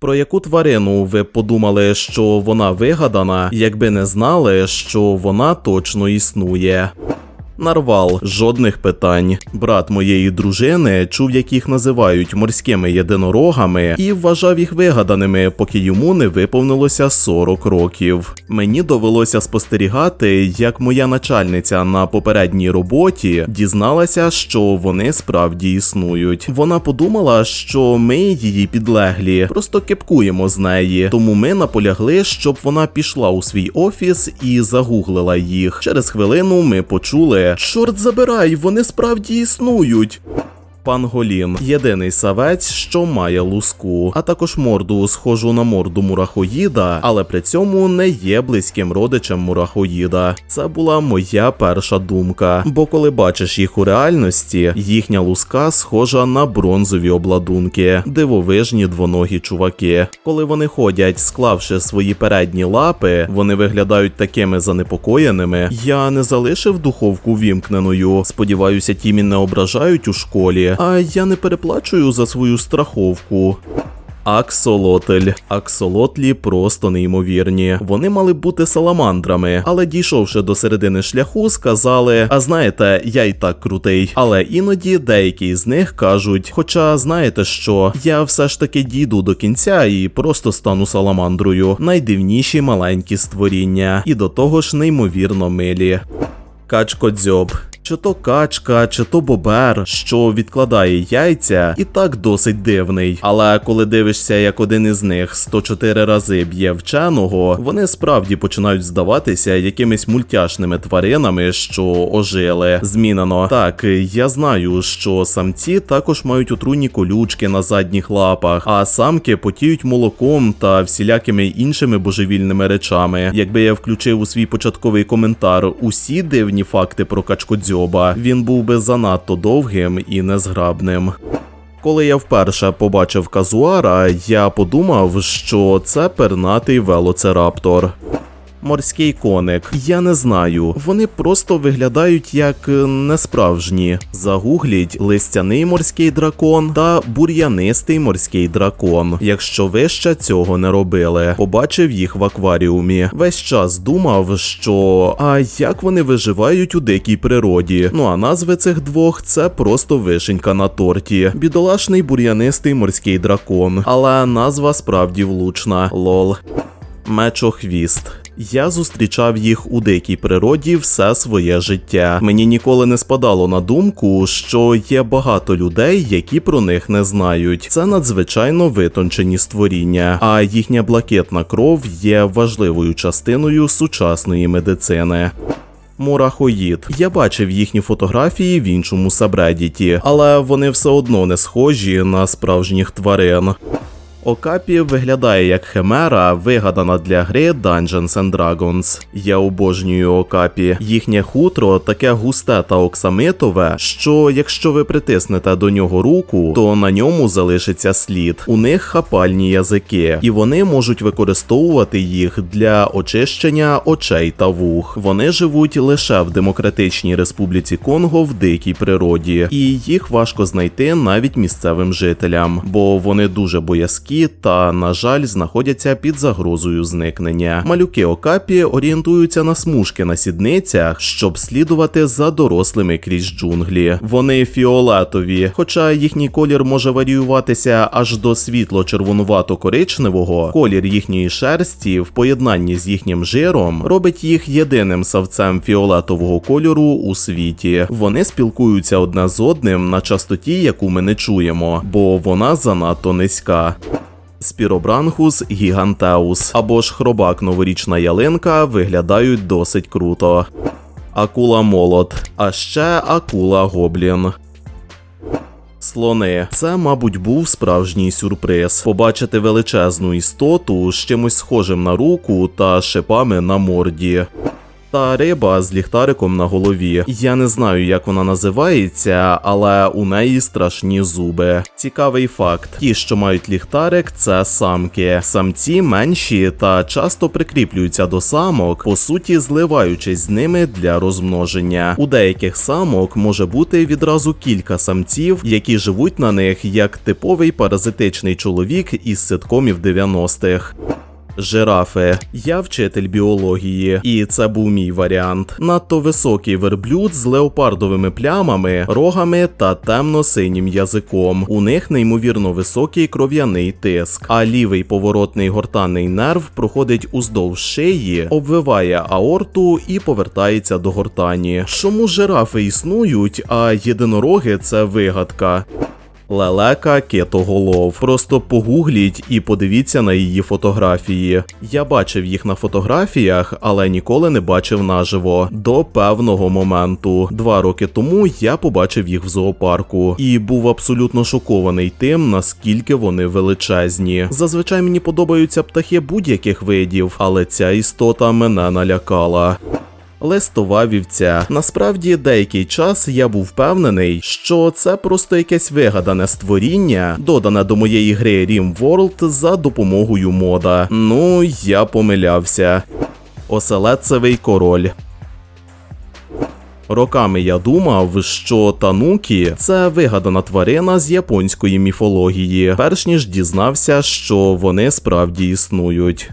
Про яку тварину ви подумали, що вона вигадана, якби не знали, що вона точно існує? Нарвал, жодних питань. Брат моєї дружини чув, як їх називають морськими єдинорогами, і вважав їх вигаданими, поки йому не виповнилося 40 років. Мені довелося спостерігати, як моя начальниця на попередній роботі дізналася, що вони справді існують. Вона подумала, що ми її підлеглі, просто кепкуємо з неї. Тому ми наполягли, щоб вона пішла у свій офіс і загуглила їх. Через хвилину ми почули. Чорт забирай, вони справді існують. Панголін єдиний савець, що має луску, а також морду, схожу на морду мурахоїда, але при цьому не є близьким родичем мурахоїда. Це була моя перша думка. Бо коли бачиш їх у реальності, їхня луска схожа на бронзові обладунки, дивовижні двоногі чуваки. Коли вони ходять, склавши свої передні лапи, вони виглядають такими занепокоєними. Я не залишив духовку вімкненою. Сподіваюся, тімі не ображають у школі. А я не переплачую за свою страховку. Аксолотль. Аксолотлі просто неймовірні. Вони мали бути саламандрами, але дійшовши до середини шляху, сказали: А знаєте, я й так крутий. Але іноді деякі з них кажуть: Хоча знаєте що, я все ж таки дійду до кінця і просто стану саламандрою. Найдивніші маленькі створіння, і до того ж неймовірно милі. Качкодзьоб. Чи то качка, чи то бобер, що відкладає яйця, і так досить дивний. Але коли дивишся, як один із них 104 рази б'є вченого, вони справді починають здаватися якимись мультяшними тваринами, що ожили. Змінено. Так, я знаю, що самці також мають отруйні колючки на задніх лапах, а самки потіють молоком та всілякими іншими божевільними речами. Якби я включив у свій початковий коментар усі дивні факти про качкодзьоба, він був би занадто довгим і незграбним. Коли я вперше побачив казуара, я подумав, що це пернатий велоцираптор. Морський коник. Я не знаю. Вони просто виглядають як е, несправжні. Загугліть листяний морський дракон та бур'янистий морський дракон. Якщо ви ще цього не робили, побачив їх в акваріумі. Весь час думав, що а як вони виживають у дикій природі. Ну а назви цих двох це просто вишенька на торті. Бідолашний бур'янистий морський дракон. Але назва справді влучна. Лол. Мечохвіст. Я зустрічав їх у дикій природі все своє життя. Мені ніколи не спадало на думку, що є багато людей, які про них не знають. Це надзвичайно витончені створіння, а їхня блакитна кров є важливою частиною сучасної медицини. Мурахоїд. Я бачив їхні фотографії в іншому сабредіті, але вони все одно не схожі на справжніх тварин. Окапі виглядає як химера, вигадана для гри Dungeons and Dragons. Я обожнюю окапі. Їхнє хутро таке густе та оксамитове, що якщо ви притиснете до нього руку, то на ньому залишиться слід. У них хапальні язики, і вони можуть використовувати їх для очищення очей та вух. Вони живуть лише в демократичній республіці Конго в дикій природі, і їх важко знайти навіть місцевим жителям, бо вони дуже боязкі та, на жаль, знаходяться під загрозою зникнення. Малюки окапі орієнтуються на смужки на сідницях, щоб слідувати за дорослими крізь джунглі. Вони фіолетові, хоча їхній колір може варіюватися аж до світло-червонувато-коричневого. Колір їхньої шерсті в поєднанні з їхнім жиром робить їх єдиним савцем фіолетового кольору у світі. Вони спілкуються одне з одним на частоті, яку ми не чуємо, бо вона занадто низька. Спіробранхус гігантеус або ж хробак новорічна ялинка виглядають досить круто. Акула молот, а ще акула гоблін. Слони, це, мабуть, був справжній сюрприз. Побачити величезну істоту з чимось схожим на руку та шипами на морді. Та риба з ліхтариком на голові. Я не знаю, як вона називається, але у неї страшні зуби. Цікавий факт: ті, що мають ліхтарик, це самки. Самці менші та часто прикріплюються до самок, по суті, зливаючись з ними для розмноження. У деяких самок може бути відразу кілька самців, які живуть на них як типовий паразитичний чоловік із ситкомів 90-х. Жирафи. Я вчитель біології, і це був мій варіант. Надто високий верблюд з леопардовими плямами, рогами та темно-синім язиком. У них неймовірно високий кров'яний тиск, а лівий поворотний гортанний нерв проходить уздовж шиї, обвиває аорту і повертається до гортані. Чому жирафи існують, а єдинороги це вигадка? Лелека кетоголов. Просто погугліть і подивіться на її фотографії. Я бачив їх на фотографіях, але ніколи не бачив наживо. До певного моменту. Два роки тому я побачив їх в зоопарку і був абсолютно шокований тим, наскільки вони величезні. Зазвичай мені подобаються птахи будь-яких видів, але ця істота мене налякала. Листова вівця. Насправді, деякий час я був впевнений, що це просто якесь вигадане створіння, додане до моєї гри RimWorld за допомогою мода. Ну, я помилявся. Оселедцевий король. Роками я думав, що танукі це вигадана тварина з японської міфології, перш ніж дізнався, що вони справді існують.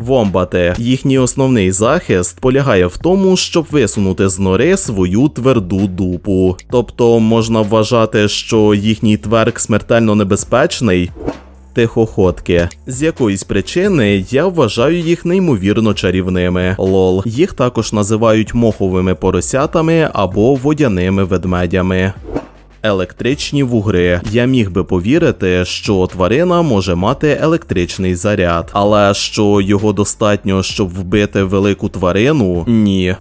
Вомбати. Їхній основний захист полягає в тому, щоб висунути з нори свою тверду дупу. Тобто можна вважати, що їхній тверк смертельно небезпечний. Тихоходки. З якоїсь причини я вважаю їх неймовірно чарівними. Лол. Їх також називають моховими поросятами або водяними ведмедями. Електричні вугри. Я міг би повірити, що тварина може мати електричний заряд, але що його достатньо, щоб вбити велику тварину? Ні.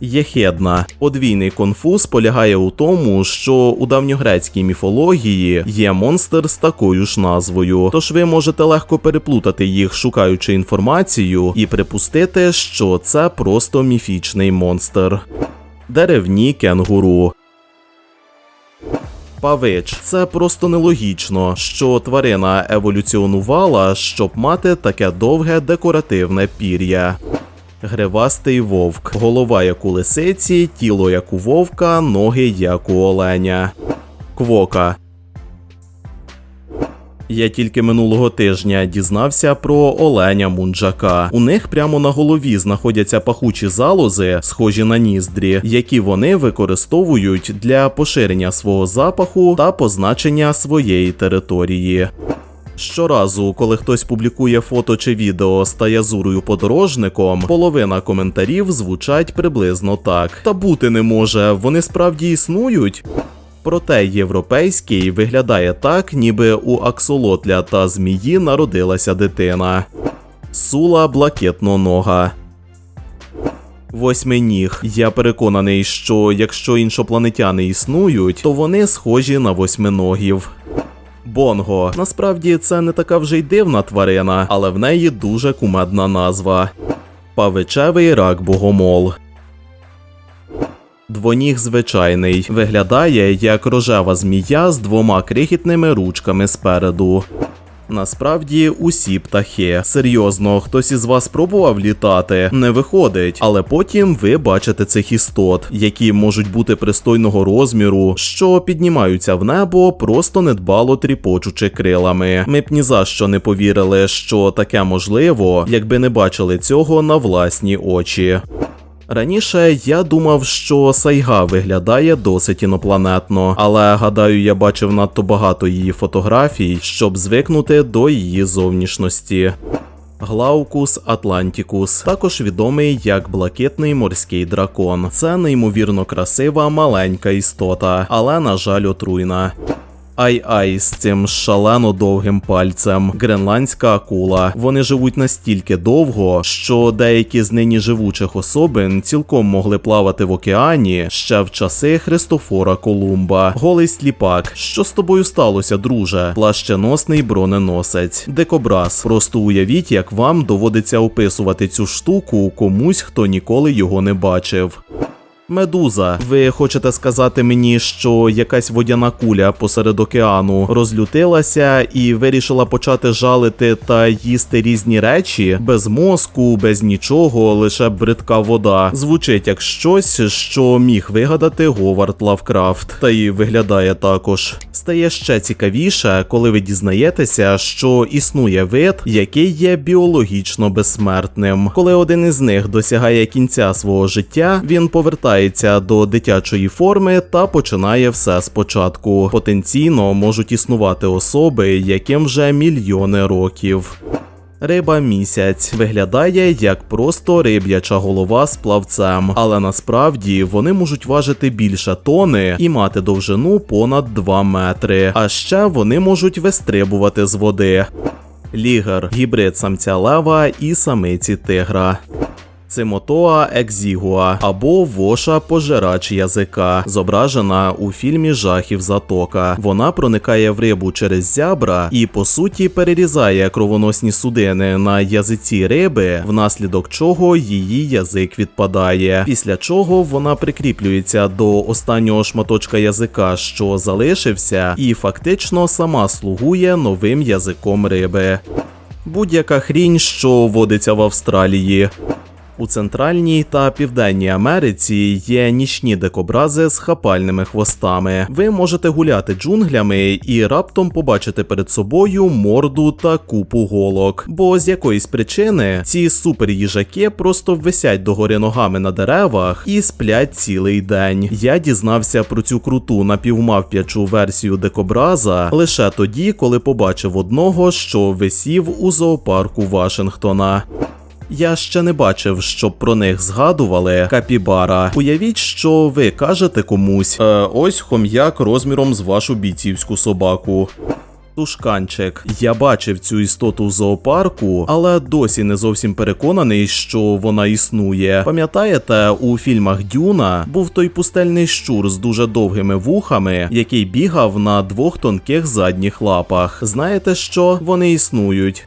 Єхедна. Подвійний конфуз полягає у тому, що у давньогрецькій міфології є монстр з такою ж назвою, тож ви можете легко переплутати їх, шукаючи інформацію, і припустити, що це просто міфічний монстр. Деревні кенгуру. Павич, це просто нелогічно, що тварина еволюціонувала, щоб мати таке довге декоративне пір'я. Гривастий вовк, голова як у лисиці, тіло як у вовка, ноги як у оленя. Квока. Я тільки минулого тижня дізнався про оленя мунджака. У них прямо на голові знаходяться пахучі залози, схожі на ніздрі, які вони використовують для поширення свого запаху та позначення своєї території. Щоразу, коли хтось публікує фото чи відео з таязурою подорожником, половина коментарів звучать приблизно так: та бути не може, вони справді існують. Проте європейський виглядає так, ніби у аксолотля та змії народилася дитина. Сула блакитнонога. Восьминіг. Я переконаний, що якщо іншопланетяни існують, то вони схожі на восьминогів. Бонго. Насправді це не така вже й дивна тварина, але в неї дуже кумедна назва. Павичевий рак богомол. Двоніг звичайний виглядає як рожева змія з двома крихітними ручками спереду. Насправді усі птахи. Серйозно, хтось із вас пробував літати? Не виходить, але потім ви бачите цих істот, які можуть бути пристойного розміру, що піднімаються в небо, просто недбало тріпочучи крилами. Ми б ні за що не повірили, що таке можливо, якби не бачили цього на власні очі. Раніше я думав, що Сайга виглядає досить інопланетно, але гадаю, я бачив надто багато її фотографій, щоб звикнути до її зовнішності. Глаукус Атлантікус, також відомий як блакитний морський дракон. Це неймовірно красива маленька істота, але на жаль, отруйна. Ай-ай з цим шалено довгим пальцем. Гренландська акула. Вони живуть настільки довго, що деякі з нині живучих особин цілком могли плавати в океані ще в часи Христофора Колумба. Голий сліпак. Що з тобою сталося, друже? Плащеносний броненосець. Декобраз. Просто уявіть, як вам доводиться описувати цю штуку комусь, хто ніколи його не бачив. Медуза, ви хочете сказати мені, що якась водяна куля посеред океану розлютилася і вирішила почати жалити та їсти різні речі без мозку, без нічого, лише бридка вода. Звучить як щось, що міг вигадати Говард Лавкрафт. Та й виглядає також. Стає ще цікавіше, коли ви дізнаєтеся, що існує вид, який є біологічно безсмертним. Коли один із них досягає кінця свого життя, він повертається до дитячої форми та починає все спочатку. Потенційно можуть існувати особи, яким вже мільйони років. Риба місяць виглядає як просто риб'яча голова з плавцем, але насправді вони можуть важити більше тони і мати довжину понад 2 метри. А ще вони можуть вистрибувати з води. Лігер гібрид самця лева і самиці тигра. Цемотоа екзігуа або воша пожирач язика, зображена у фільмі Жахів Затока. Вона проникає в рибу через зябра і по суті перерізає кровоносні судини на язиці риби, внаслідок чого її язик відпадає. Після чого вона прикріплюється до останнього шматочка язика, що залишився, і фактично сама слугує новим язиком риби. Будь-яка хрінь, що водиться в Австралії. У Центральній та Південній Америці є нічні дикобрази з хапальними хвостами. Ви можете гуляти джунглями і раптом побачити перед собою морду та купу голок. Бо з якоїсь причини ці суперїжаки просто висять догори ногами на деревах і сплять цілий день. Я дізнався про цю круту напівмавп'ячу версію дикобраза лише тоді, коли побачив одного, що висів у зоопарку Вашингтона. Я ще не бачив, щоб про них згадували капібара. Уявіть, що ви кажете комусь: е, ось хом'як розміром з вашу бійцівську собаку. Тушканчик. Я бачив цю істоту в зоопарку, але досі не зовсім переконаний, що вона існує. Пам'ятаєте, у фільмах Дюна був той пустельний щур з дуже довгими вухами, який бігав на двох тонких задніх лапах. Знаєте що? Вони існують.